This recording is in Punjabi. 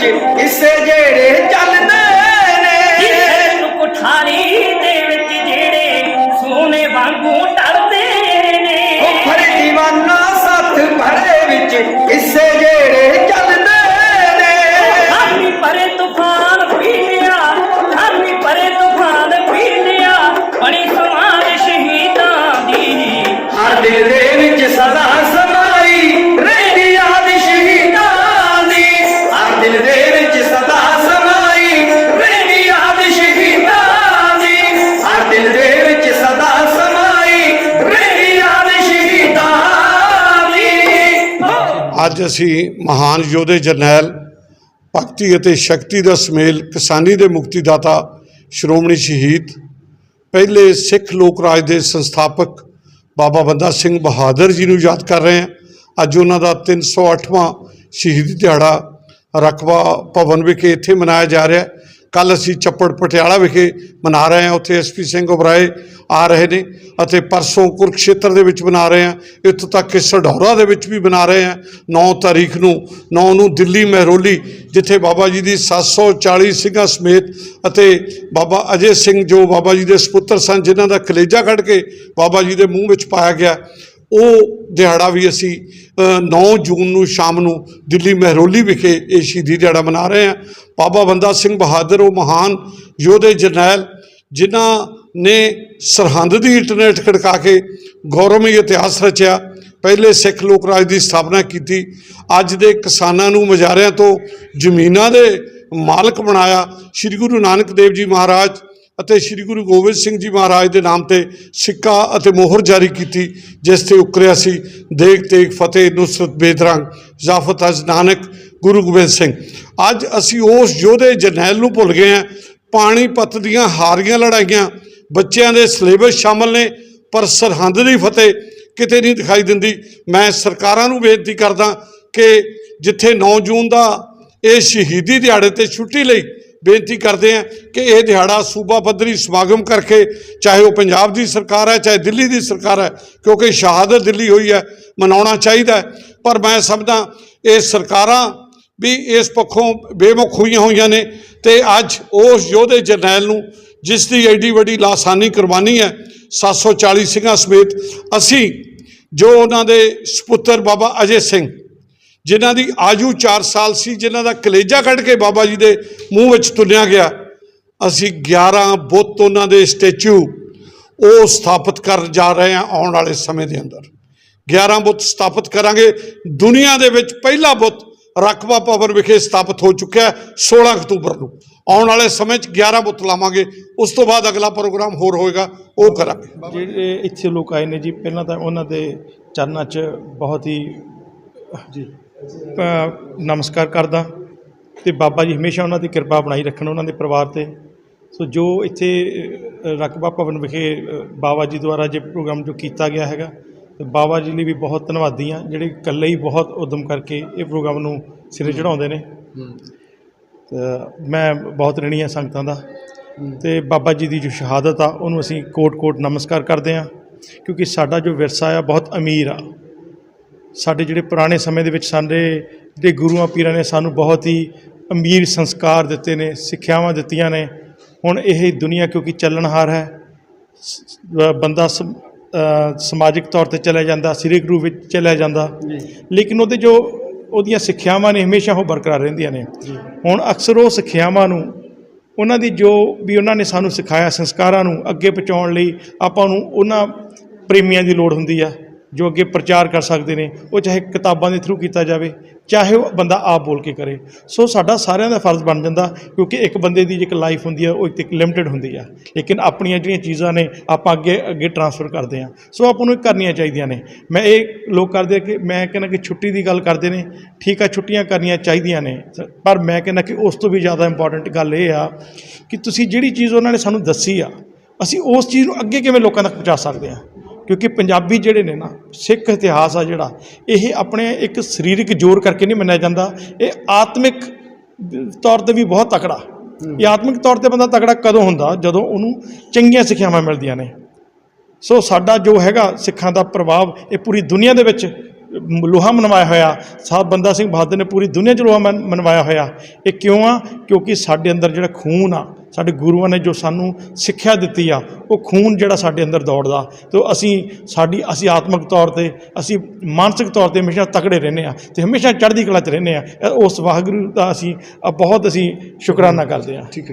ਵਿੱਚ ਕਿਸੇ ਜਿਹੜੇ ਚੱਲਦੇ ਨੇ। ਨੂੰ ਕੁਠਾਰੀ ਦੇ ਵਿੱਚ ਜਿਹੜੇ ਸੋਨੇ ਵਾਂਗੂ ਢਲਦੇ ਨੇ। ਉਹ ਭਰੀ دیਵਾਨਾ ਸਾਥ ਪਰੇ ਵਿੱਚ ਕਿਸੇ ਜਿਹੜੇ ਅੱਜ ਅਸੀਂ ਮਹਾਨ ਯੋਧੇ ਜਰਨੈਲ ਭਗਤੀ ਅਤੇ ਸ਼ਕਤੀ ਦਾ ਸਮੇਲ ਕਿਸਾਨੀ ਦੇ ਮੁਕਤੀਦਾਤਾ ਸ਼੍ਰੋਮਣੀ ਸ਼ਹੀਦ, ਪਹਿਲੇ ਸਿੱਖ ਲੋਕ ਰਾਜ ਦੇ ਸੰਸਥਾਪਕ ਬਾਬਾ ਬੰਦਾ ਸਿੰਘ ਬਹਾਦਰ ਜੀ ਨੂੰ ਯਾਦ ਕਰ ਰਹੇ ਹਾਂ। ਅੱਜ ਉਹਨਾਂ ਦਾ 308ਵਾਂ ਸ਼ਹੀਦੀ ਦਿਹਾੜਾ ਰਕਬਾ ਭਵਨ ਵਿਖੇ ਇੱਥੇ ਮਨਾਇਆ ਜਾ ਰਿਹਾ ਹੈ। ਕੱਲ ਅਸੀਂ ਚੱਪੜ ਪਟਿਆਲਾ ਵਿਖੇ ਮਨਾ ਰਹੇ ਹਾਂ। ਉੱਥੇ ਐਸਪੀ ਸਿੰਘ ਉਬਰਾਏ ਆ ਰਹੇ ਨੇ ਅਤੇ ਪਰਸੋਂ ਕੁਰਕਸ਼ੇਤਰ ਦੇ ਵਿੱਚ ਮਨਾ ਰਹੇ ਹਾਂ। ਇੱਥੋਂ ਤੱਕ ਕਿ ਸਢੌਰਾ ਦੇ ਵਿੱਚ ਵੀ ਮਨਾ ਰਹੇ ਹਾਂ। 9 ਤਾਰੀਖ ਨੂੰ 9 ਨੂੰ ਦਿੱਲੀ ਮਹਿਰੋਲੀ, ਜਿੱਥੇ ਬਾਬਾ ਜੀ ਦੀ 740 ਸਿੰਘਾਂ ਸਮੇਤ ਅਤੇ ਬਾਬਾ ਅਜੇ ਸਿੰਘ ਜੋ ਬਾਬਾ ਜੀ ਦੇ ਸੁਪੁੱਤਰ ਸਨ, ਜਿਨ੍ਹਾਂ ਦਾ ਕਲੇਜਾ ਕੱਢ ਕੇ ਬਾਬਾ ਜੀ ਦੇ ਮੂੰਹ ਵਿੱਚ ਪਾਇਆ ਗਿਆ। ਉਹ ਦਿਹਾੜਾ ਵੀ ਅਸੀਂ ਅ, 9 ਜੂਨ ਨੂੰ ਸ਼ਾਮ ਨੂੰ ਦਿੱਲੀ ਮਹਿਰੋਲੀ ਵਿਖੇ ਇਹ ਸ਼ਹੀਦੀ ਦਿਹਾੜਾ ਮਨਾ ਰਹੇ ਹਾਂ। ਬਾਬਾ ਬੰਦਾ ਸਿੰਘ ਬਹਾਦਰ ਉਹ ਮਹਾਨ ਯੋਧੇ ਜਰਨੈਲ ਜਿਨ੍ਹਾਂ ਨੇ ਸਰਹੰਦ ਦੀ ਇੰਟਰਨੈਟ ਖੜਕਾ ਕੇ ਗੌਰਵਮਈ ਇਤਿਹਾਸ ਰਚਿਆ ਪਹਿਲੇ ਸਿੱਖ ਲੋਕ ਰਾਜ ਦੀ ਸਥਾਪਨਾ ਕੀਤੀ ਅੱਜ ਦੇ ਕਿਸਾਨਾਂ ਨੂੰ ਮਜਾਰਿਆਂ ਤੋਂ ਜ਼ਮੀਨਾਂ ਦੇ ਮਾਲਕ ਬਣਾਇਆ। ਸ੍ਰੀ ਗੁਰੂ ਨਾਨਕ ਦੇਵ ਜੀ ਮਹਾਰਾਜ ਅਤੇ ਸ੍ਰੀ ਗੁਰੂ ਗੋਬਿੰਦ ਸਿੰਘ ਜੀ ਮਹਾਰਾਜ ਦੇ ਨਾਮ ਤੇ ਸਿੱਕਾ ਅਤੇ ਮੋਹਰ ਜਾਰੀ ਕੀਤੀ, ਜਿਸ ਤੇ ਉਕਰਿਆ ਸੀ ਦੇਖ ਤੇਗ ਫਤਿਹ, ਨੁਸਰਤ ਬੇਦਰੰਗ, ਜ਼ਾਫਤ ਅਜ ਨਾਨਕ, ਗੁਰੂ ਗੋਬਿੰਦ ਸਿੰਘ। ਅੱਜ ਅਸੀਂ ਉਸ ਯੋਧੇ ਜਰਨੈਲ ਨੂੰ ਭੁੱਲ ਗਏ ਹਾਂ। ਪਾਣੀਪਤ ਦੀਆਂ ਹਾਰੀਆਂ ਲੜਾਈਆਂ, ਬੱਚਿਆਂ ਦੇ ਸਿਲੇਬਸ ਸ਼ਾਮਲ ਨੇ, ਪਰ ਸਰਹੰਦ ਦੀ ਫਤਿਹ ਕਿਤੇ ਨਹੀਂ ਦਿਖਾਈ ਦਿੰਦੀ। ਮੈਂ ਸਰਕਾਰਾਂ ਨੂੰ ਬੇਨਤੀ ਕਰਦਾ ਕਿ ਜਿੱਥੇ 9 ਜੂਨ ਦਾ ਇਹ ਸ਼ਹੀਦੀ ਦਿਹਾੜੇ ਤੇ ਛੁੱਟੀ ਲਈ ਬੇਨਤੀ ਕਰਦੇ ਹਾਂ ਕਿ ਇਹ ਦਿਹਾੜਾ ਸੂਬਾ ਪੱਧਰੀ ਸਮਾਗਮ ਕਰਕੇ ਚਾਹੇ ਉਹ ਪੰਜਾਬ ਦੀ ਸਰਕਾਰ ਹੈ, ਚਾਹੇ ਦਿੱਲੀ ਦੀ ਸਰਕਾਰ ਹੈ, ਕਿਉਂਕਿ ਸ਼ਹਾਦਤ ਦਿੱਲੀ ਹੋਈ ਹੈ, ਮਨਾਉਣਾ ਚਾਹੀਦਾ ਪਰ ਮੈਂ ਸਮਝਦਾ ਇਹ ਸਰਕਾਰਾਂ ਵੀ ਇਸ ਪੱਖੋਂ ਬੇਮੁਖ ਹੋਈਆਂ ਹੋਈਆਂ ਨੇ ਤੇ ਅੱਜ ਉਸ ਯੋਧੇ ਜਰਨੈਲ ਨੂੰ ਜਿਸ ਦੀ ਐਡੀ ਵੱਡੀ ਲਾਸਾਨੀ ਕੁਰਬਾਨੀ ਹੈ 740 ਸਿੰਘਾਂ ਸਮੇਤ ਅਸੀਂ ਜੋ ਉਹਨਾਂ ਦੇ ਸੁਪੁੱਤਰ ਬਾਬਾ ਅਜੇ ਸਿੰਘ ਜਿਨ੍ਹਾਂ ਦੀ ਆਯੂ 4 ਸਾਲ ਸੀ ਜਿਨ੍ਹਾਂ ਦਾ ਕਲੇਜਾ ਕੱਢ ਕੇ ਬਾਬਾ ਜੀ ਦੇ ਮੂੰਹ ਵਿੱਚ ਤੁੰਨਿਆ ਗਿਆ ਅਸੀਂ 11 ਬੁੱਤ ਉਹਨਾਂ ਦੇ ਸਟੈਚੂ ਉਹ ਸਥਾਪਿਤ ਕਰਨ ਜਾ ਰਹੇ ਹਾਂ ਆਉਣ ਵਾਲੇ ਸਮੇਂ ਦੇ ਅੰਦਰ। 11 ਬੁੱਤ ਸਥਾਪਿਤ ਕਰਾਂਗੇ ਦੁਨੀਆ ਦੇ ਵਿੱਚ ਪਹਿਲਾ ਬੁੱਤ ਰਕਬਾ ਭਵਨ ਵਿਖੇ ਸਥਾਪਿਤ ਹੋ ਚੁੱਕਿਆ ਹੈ 16 ਅਕਤੂਬਰ ਨੂੰ। ਆਉਣ ਵਾਲੇ ਸਮੇਂ 'ਚ 11 ਬੁੱਤ ਲਾਵਾਂਗੇ ਉਸ ਤੋਂ ਬਾਅਦ ਅਗਲਾ ਪ੍ਰੋਗਰਾਮ ਹੋਰ ਹੋਏਗਾ ਉਹ ਕਰਾਂਗੇ। ਜਿਹੜੇ ਇੱਥੇ ਲੋਕ ਆਏ ਨੇ ਜੀ ਪਹਿਲਾਂ ਤਾਂ ਉਹਨਾਂ ਦੇ ਚਰਨਾਂ 'ਚ ਬਹੁਤ ਹੀ ਜੀ। ਨਮਸਕਾਰ ਕਰਦਾ ਤੇ ਬਾਬਾ ਜੀ ਹਮੇਸ਼ਾ ਉਹਨਾਂ ਦੀ ਕਿਰਪਾ ਬਣਾਈ ਰੱਖਣ ਉਹਨਾਂ ਦੇ ਪਰਿਵਾਰ ਤੇ। ਸੋ ਜੋ ਇੱਥੇ ਰਕਬਾ ਭਵਨ ਵਿਖੇ ਬਾਬਾ ਜੀ ਦੁਆਰਾ ਜੇ ਪ੍ਰੋਗਰਾਮ ਜੋ ਕੀਤਾ ਗਿਆ ਹੈਗਾ, ਤੇ ਬਾਬਾ ਜੀ ਲਈ ਵੀ ਬਹੁਤ ਧੰਨਵਾਦੀ ਹਾਂ, ਜਿਹੜੇ ਇਕੱਲੇ ਹੀ ਬਹੁਤ ਉਦਮ ਕਰਕੇ ਇਹ ਪ੍ਰੋਗਰਾਮ ਨੂੰ ਸਿਰੇ ਚੜਾਉਂਦੇ ਨੇ। ਮੈਂ ਬਹੁਤ ਰਣੀ ਹਾਂ ਸੰਗਤਾਂ ਦਾ। ਤੇ ਬਾਬਾ ਜੀ ਦੀ ਜੋ ਸ਼ਹਾਦਤ ਆ, ਉਹਨੂੰ ਅਸੀਂ ਕੋਟ-ਕੋਟ ਨਮਸਕਾਰ ਕਰਦੇ ਹਾਂ, ਕਿਉਂਕਿ ਸਾਡਾ ਜੋ ਵਿਰਸਾ ਆ, ਬਹੁਤ ਅਮੀਰ ਆ। ਸਾਡੇ ਜਿਹੜੇ ਪੁਰਾਣੇ ਸਮੇਂ ਦੇ ਵਿੱਚ ਸਾਡੇ ਦੇ ਗੁਰੂਆਂ ਪੀਰਾਂ ਨੇ ਸਾਨੂੰ ਬਹੁਤ ਹੀ ਅਮੀਰ ਸੰਸਕਾਰ ਦਿੱਤੇ ਨੇ ਸਿੱਖਿਆਵਾਂ ਦਿੱਤੀਆਂ ਨੇ। ਹੁਣ ਇਹ ਦੁਨੀਆ ਕਿਉਂਕਿ ਚੱਲਣਹਾਰ ਹੈ ਬੰਦਾ ਸਮਾਜਿਕ ਤੌਰ ਤੇ ਚਲਿਆ ਜਾਂਦਾ ਸਰੀਰਕ ਰੂਪ ਵਿੱਚ ਚਲਿਆ ਜਾਂਦਾ। ਲੇਕਿਨ ਉਹਦੇ ਜੋ ਉਹਦੀਆਂ ਸਿੱਖਿਆਵਾਂ ਨੇ ਹਮੇਸ਼ਾ ਉਹ ਬਰਕਰਾਰ ਰਹਿੰਦੀਆਂ ਨੇ। ਹੁਣ ਅਕਸਰ ਉਹ ਸਿੱਖਿਆਵਾਂ ਨੂੰ ਉਹਨਾਂ ਦੀ ਜੋ ਵੀ ਉਹਨਾਂ ਨੇ ਸਾਨੂੰ ਸਿਖਾਇਆ ਸੰਸਕਾਰਾਂ ਨੂੰ ਅੱਗੇ ਪਹੁੰਚਾਉਣ ਲਈ ਆਪਾਂ ਨੂੰ ਉਹਨਾਂ ਪ੍ਰੇਮੀਆਂ ਦੀ ਲੋੜ ਹੁੰਦੀ ਆ। ਜੋ ਅੱਗੇ ਪ੍ਰਚਾਰ ਕਰ ਸਕਦੇ ਨੇ, ਉਹ ਚਾਹੇ ਕਿਤਾਬਾਂ ਦੇ ਥਰੂ ਕੀਤਾ ਜਾਵੇ, ਚਾਹੇ ਉਹ ਬੰਦਾ ਆਪ ਬੋਲ ਕੇ ਕਰੇ। ਸੋ ਸਾਡਾ ਸਾਰਿਆਂ ਦਾ ਫਰਜ਼ ਬਣ ਜਾਂਦਾ, ਕਿਉਂਕਿ ਇੱਕ ਬੰਦੇ ਦੀ ਇੱਕ ਲਾਈਫ ਹੁੰਦੀ ਆ, ਉਹ ਇੱਕ ਇੱਕ ਲਿਮਟਿਡ ਹੁੰਦੀ ਆ। ਲੇਕਿਨ ਆਪਣੀਆਂ ਜਿਹੜੀਆਂ ਚੀਜ਼ਾਂ ਨੇ, ਆਪਾਂ ਅੱਗੇ ਅੱਗੇ ਟਰਾਂਸਫਰ ਕਰਦੇ ਆ ਸੋ ਆਪਾਂ ਨੂੰ ਕਰਨੀਆਂ ਚਾਹੀਦੀਆਂ ਨੇ। ਮੈਂ ਇਹ ਲੋਕ ਕਰਦੇ ਆ ਕਿ ਮੈਂ ਕਹਿੰਦਾ ਕਿ ਛੁੱਟੀ ਦੀ ਗੱਲ ਕਰਦੇ ਨੇ, ਠੀਕ ਆ, ਛੁੱਟੀਆਂ ਕਰਨੀਆਂ ਚਾਹੀਦੀਆਂ ਨੇ। ਪਰ ਮੈਂ ਕਹਿੰਦਾ ਕਿ ਉਸ ਤੋਂ ਵੀ ਜ਼ਿਆਦਾ ਇੰਪੋਰਟੈਂਟ ਗੱਲ ਇਹ ਆ ਕਿ ਤੁਸੀਂ ਜਿਹੜੀ ਚੀਜ਼ ਉਹਨਾਂ ਨੇ ਸਾਨੂੰ ਦੱਸੀ ਆ, ਅਸੀਂ ਉਸ ਚੀਜ਼ ਨੂੰ ਅੱਗੇ ਕਿਵੇਂ ਲੋਕਾਂ ਤੱਕ ਪਹੁੰਚਾ ਸਕਦੇ ਆ ਕਿਉਂਕਿ ਪੰਜਾਬੀ ਜਿਹੜੇ ਨੇ ਨਾ ਸਿੱਖ ਇਤਿਹਾਸ ਆ ਜਿਹੜਾ ਇਹ ਆਪਣੇ ਇੱਕ ਸਰੀਰਕ ਜ਼ੋਰ ਕਰਕੇ ਨਹੀਂ ਮੰਨਿਆ ਜਾਂਦਾ। ਇਹ ਆਤਮਿਕ ਤੌਰ ਤੇ ਵੀ ਬਹੁਤ ਤਕੜਾ। ਇਹ ਆਤਮਿਕ ਤੌਰ ਤੇ ਬੰਦਾ ਤਕੜਾ ਕਦੋਂ ਹੁੰਦਾ? ਜਦੋਂ ਉਹਨੂੰ ਚੰਗੀਆਂ ਸਿੱਖਿਆਵਾਂ ਮਿਲਦੀਆਂ ਨੇ। ਸੋ ਸਾਡਾ ਜੋ ਹੈਗਾ ਸਿੱਖਾਂ ਦਾ ਪ੍ਰਭਾਵ ਇਹ ਪੂਰੀ ਦੁਨੀਆ ਦੇ ਵਿੱਚ ਲੋਹਾ ਮਨਵਾਇਆ ਹੋਇਆ। ਸਾਹਿਬ ਬੰਦਾ ਸਿੰਘ ਬਹਾਦਰ ਨੇ ਪੂਰੀ ਦੁਨੀਆ 'ਚ ਲੋਹਾ ਮਨ- ਮਨਵਾਇਆ ਹੋਇਆ। ਇਹ ਕਿਉਂ ਆ? ਕਿਉਂਕਿ ਸਾਡੇ ਅੰਦਰ ਜਿਹੜਾ ਖੂਨ ਆ ਸਾਡੇ ਗੁਰੂਆਂ ਨੇ ਜੋ ਸਾਨੂੰ ਸਿੱਖਿਆ ਦਿੱਤੀ ਆ, ਉਹ ਖੂਨ ਜਿਹੜਾ ਸਾਡੇ ਅੰਦਰ ਦੌੜਦਾ। ਤੇ ਅਸੀਂ ਸਾਡੀ, ਅਸੀਂ ਆਤਮਿਕ ਤੌਰ ਤੇ, ਅਸੀਂ ਮਾਨਸਿਕ ਤੌਰ ਤੇ ਹਮੇਸ਼ਾ ਤਕੜੇ ਰਹਿੰਦੇ ਆ ਤੇ ਹਮੇਸ਼ਾ ਚੜ੍ਹਦੀ ਕਲਾ 'ਚ ਰਹਿੰਦੇ ਆ। ਉਸ ਵਾਹਿਗੁਰੂ ਦਾ ਅਸੀਂ ਬਹੁਤ ਅਸੀਂ ਸ਼ੁਕਰਾਨਾ ਕਰਦੇ ਆ। ਠੀਕ ਹੈ।